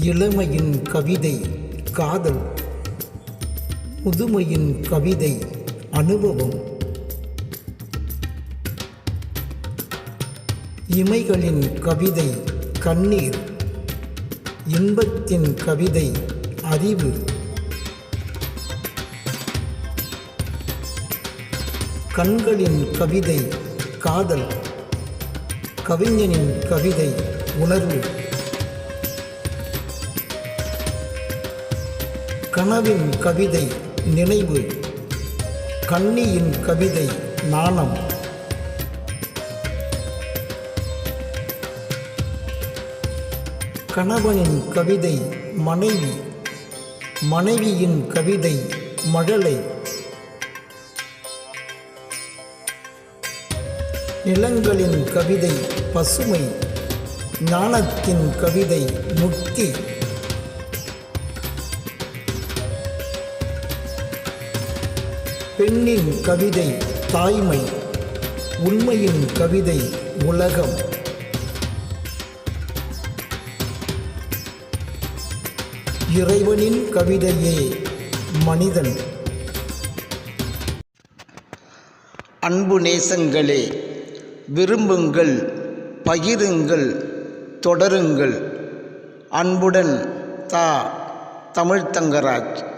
இளமையின் கவிதை காதல். முதுமையின் கவிதை அனுபவம். இமைகளின் கவிதை கண்ணீர். இன்பத்தின் கவிதை அறிவு. கண்களின் கவிதை காதல். கவிஞனின் கவிதை உணர்வு. கனவின் கவிதை நினைவு கண்ணியின் கவிதை நாணம். கணவனின் கவிதை மனைவி மனைவியின் கவிதை மழலை. நிலங்களின் கவிதை பசுமை ஞானத்தின் கவிதை முக்தி. பெண்ணின் கவிதை தாய்மை உண்மையின் கவிதை உலகம். இறைவனின் கவிதையே மனிதன். அன்பு நேசங்களே விரும்புங்கள் பகிருங்கள் தொடருங்கள். அன்புடன் தா தமிழ்த்தங்கராஜ்